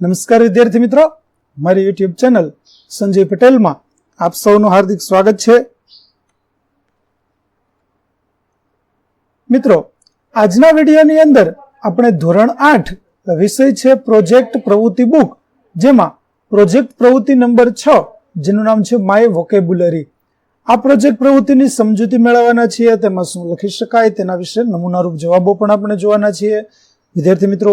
નમસ્કાર વિદ્યાર્થી મિત્રો. મારી યુટ્યુબ ચેનલ સંજય પટેલમાં આપ સૌનું હાર્દિક સ્વાગત છે. મિત્રો, આજના વિડીયોની અંદર આપણે ધોરણ આઠ વિષય છે પ્રોજેક્ટ પ્રવૃત્તિ બુક જેમાં પ્રોજેક્ટ પ્રવૃત્તિ નંબર છ, જેનું નામ છે માય વોકેબ્યુલરી આ પ્રોજેક્ટ પ્રવૃત્તિની સમજૂતી મેળવવાના છીએ, તેમાં શું લખી શકાય તેના વિશે નમૂનારૂપ જવાબો પણ આપણે જોવાના છીએ. વિદ્યાર્થી મિત્રો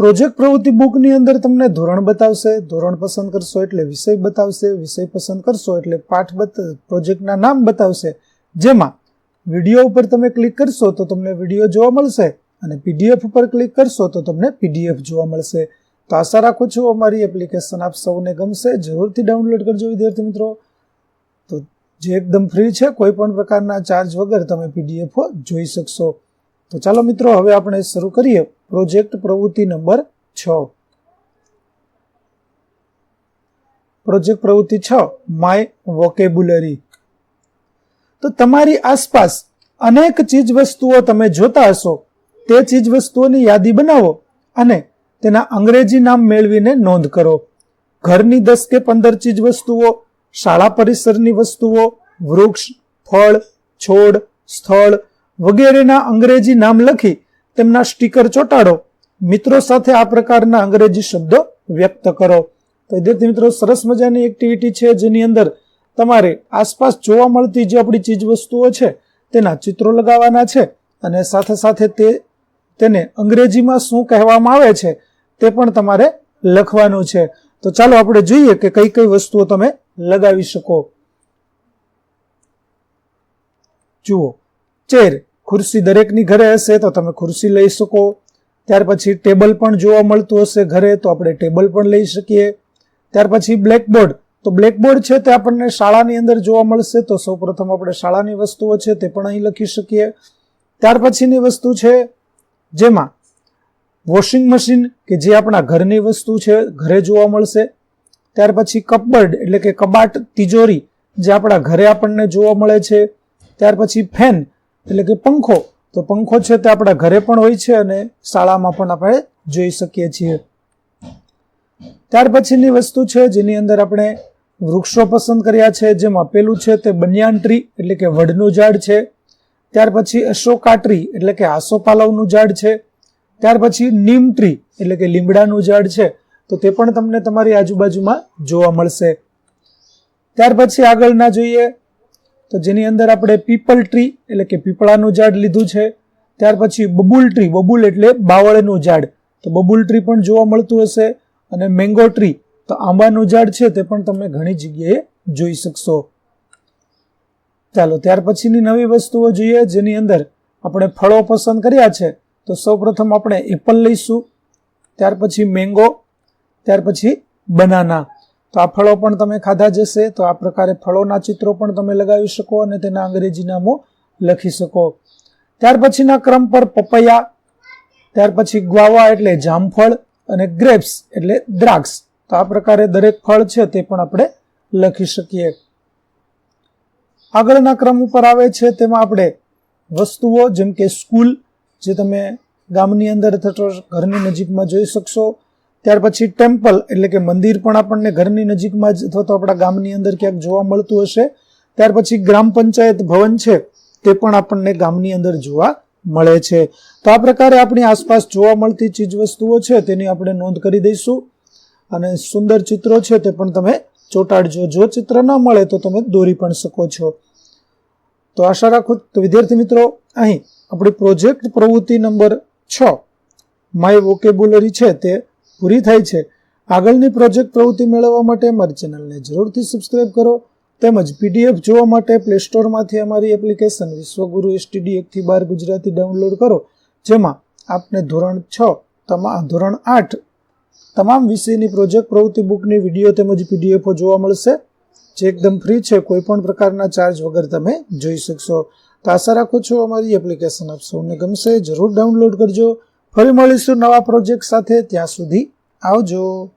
પ્રોજેક્ટ પ્રવૃત્તિ બુકની અંદર તમને ધોરણ બતાવશે, ધોરણ પસંદ કરશો એટલે વિષય બતાવશે, વિષય પસંદ કરશો એટલે પાઠ બત પ્રોજેક્ટના નામ બતાવશે. જેમાં વીડિયો ઉપર તમે ક્લિક કરશો તો તમને વીડિયો જોવા મળશે અને પીડીએફ ઉપર ક્લિક કરશો તો તમને પીડીએફ જોવા મળશે. તો આશા રાખું છું અમારી એપ્લિકેશન આપ સૌને ગમશે, જરૂરથી ડાઉનલોડ કરજો, વિદ્યાર્થી મિત્રો. તો જે એકદમ ફ્રી છે, કોઈ પણ પ્રકારના ચાર્જ વગર તમે પીડીએફ જોઈ શકશો. તો ચાલો મિત્રો, હવે આપણે શરૂ કરીએ. પ્રોજેક્ટ પ્રવૃત્તિ નંબર છ. પ્રોજેક્ટ પ્રવૃત્તિ છ, માય વોકેબ્યુલરી. તો તમારી આસપાસ અનેક ચીજ વસ્તુઓ તમે જોતા હશો. તે ચીજ વસ્તુઓની યાદી બનાવો અને તેના અંગ્રેજી નામ મેળવીને નોંધ કરો. ઘરની દસ કે પંદર ચીજ વસ્તુઓ શાળા પરિસરની વસ્તુઓ, વૃક્ષ, ફળ, છોડ, સ્થળ વગેરેના અંગ્રેજી નામ લખી તેમના સ્ટીકર ચોંટાડો. મિત્રો સાથે આ પ્રકારના અંગ્રેજી શબ્દો વ્યક્ત કરો. તો વિદ્યાર્થી મિત્રો, સરસ મજાની એક્ટિવિટી છે જેની અંદર તમારે આસપાસ જોવા મળતી જે આપણી ચીજ વસ્તુઓ છે તેના ચિત્રો લગાવવાના છે અને સાથે સાથે તે તેને અંગ્રેજીમાં શું કહેવામાં આવે છે તે પણ તમારે લખવાનું છે. તો ચાલો આપણે જોઈએ કે કઈ કઈ વસ્તુઓ તમે લગાવી શકો. જુઓ. ચેર. ખુરશી દરેકની ઘરે હશે તો તમે ખુરશી લઈ શકો. ત્યાર પછી ટેબલ પણ જોવા મળતું હશે ઘરે તો આપણે ટેબલ પણ લઈ શકીએ. ત્યાર પછી બ્લેકબોર્ડ. તો બ્લેકબોર્ડ છે તે આપણને શાળાની અંદર જોવા મળશે તો સૌપ્રથમ આપણે શાળાની વસ્તુઓ છે તે પણ અહીં લખી શકીએ. ત્યાર પછીની વસ્તુ છે જેમાં વોશિંગ મશીન કે જે આપણા ઘરની વસ્તુ છે ઘરે જોવા મળશે. ત્યાર પછી કપબર્ડ એટલે કે કબાટ તિજોરી જે આપણા ઘરે આપણને જોવા મળે છે. ત્યાર પછી ફેન. એટલે કે પંખો. તો પંખો છે તે આપણા ઘરે પણ હોય છે અને શાળામાં પણ આપણે જોઈ શકીએ છીએ. ત્યાર પછીની વસ્તુ છે જેની અંદર આપણે વૃક્ષો પસંદ કર્યા છે, જેમાં પેલું છે તે બન્યાન ટ્રી એટલે કે વડનું ઝાડ છે. ત્યાર પછી અશોકા ટ્રી એટલે કે આસોપાલવનું ઝાડ છે. ત્યાર પછી નીમ ટ્રી એટલે કે લીમડાનું ઝાડ છે. તો તે પણ તમને તમારી આજુબાજુમાં જોવા મળશે. ત્યાર પછી આગળ ના જોઈએ તો જેની અંદર આપણે પીપલ ટ્રી એટલે કે પીપળાનું ઝાડ લીધું છે, ત્યાર પછી બબુલ ટ્રી, બબુલ એટલે બાવળનું ઝાડ. તો બબુલ ટ્રી પણ જોવા મળતું હશે અને મેંગો ટ્રી, તો આંબાનું ઝાડ છે તે પણ તમે ઘણી જગ્યાએ જોઈ શકશો. ચાલો, ત્યાર પછીની નવી વસ્તુઓ જોઈએ જેની અંદર આપણે ફળો પસંદ કર્યા છે. તો સૌપ્રથમ આપણે એપલ લઈશું, ત્યાર પછી મેંગો, ત્યાર પછી બનાના. તો આ ફળો પણ તમે ખાધા જશે. તો આ પ્રકારે ફળોના ચિત્રો પણ તમે લગાવી શકો અને તેના અંગ્રેજી નામો લખી શકો. ત્યાર પછીના ક્રમ પર પપૈયા, ત્યાર પછી ગ્વાવા એટલે જામફળ અને ગ્રેપ્સ એટલે દ્રાક્ષ. તો આ પ્રકારે દરેક ફળ છે તે પણ આપણે લખી શકીએ. આગળના ક્રમ ઉપર આવે છે તેમાં આપણે વસ્તુઓ જેમ કે સ્કૂલ જે તમે ગામની અંદર થતો ઘરની નજીકમાં જોઈ શકશો. ત્યાર પછી ટેમ્પલ એટલે કે મંદિર પણ આપણને ઘરની નજીકમાં જ અથવા તો આપણા ગામની અંદર ક્યાંક જોવા મળતું હશે. ત્યાર પછી ગ્રામ પંચાયત ભવન છે, તે પણ આપણને ગામની અંદર જોવા મળે છે. તો આ પ્રકારે આપણી આસપાસ જોવા મળતી ચીજ વસ્તુઓ છે, તેની આપણે નોંધ કરી દઈશું. અને સુંદર ચિત્રો છે, તે પણ તમે ચોંટાડજો. જો ચિત્ર ન મળે તો તમે દોરી પણ શકો છો. તો આશા રાખું, તો વિદ્યાર્થી મિત્રો, અહીં આપણી પ્રોજેક્ટ પ્રવૃત્તિ નંબર છ, માય વોકેબ્યુલરી છે, તે પૂરી થાય છે. આગળની પ્રોજેક્ટ પ્રવૃત્તિ મેળવવા માટે અમારી ચેનલને જરૂરથી સબસ્ક્રાઇબ કરો. તેમજ પીડીએફ જોવા માટે પ્લે સ્ટોરમાંથી અમારી એપ્લિકેશન વિશ્વગુરુ એસટીડી એકથી બાર ગુજરાતી ડાઉનલોડ કરો. જેમાં આપને ધોરણ છ તમામ ધોરણ આઠ તમામ વિષયની પ્રોજેક્ટ પ્રવૃત્તિ બુકની વીડિયો તેમજ પીડીએફો જોવા મળશે. જે એકદમ ફ્રી છે, કોઈ પણ પ્રકારના ચાર્જ વગર તમે જોઈ શકશો. તો આશા રાખું છું અમારી એપ્લિકેશન આપ સૌને ગમશે. જરૂર ડાઉનલોડ કરજો. ફરી મળીશું નવા પ્રોજેક્ટ સાથે. ત્યાં સુધી આવજો.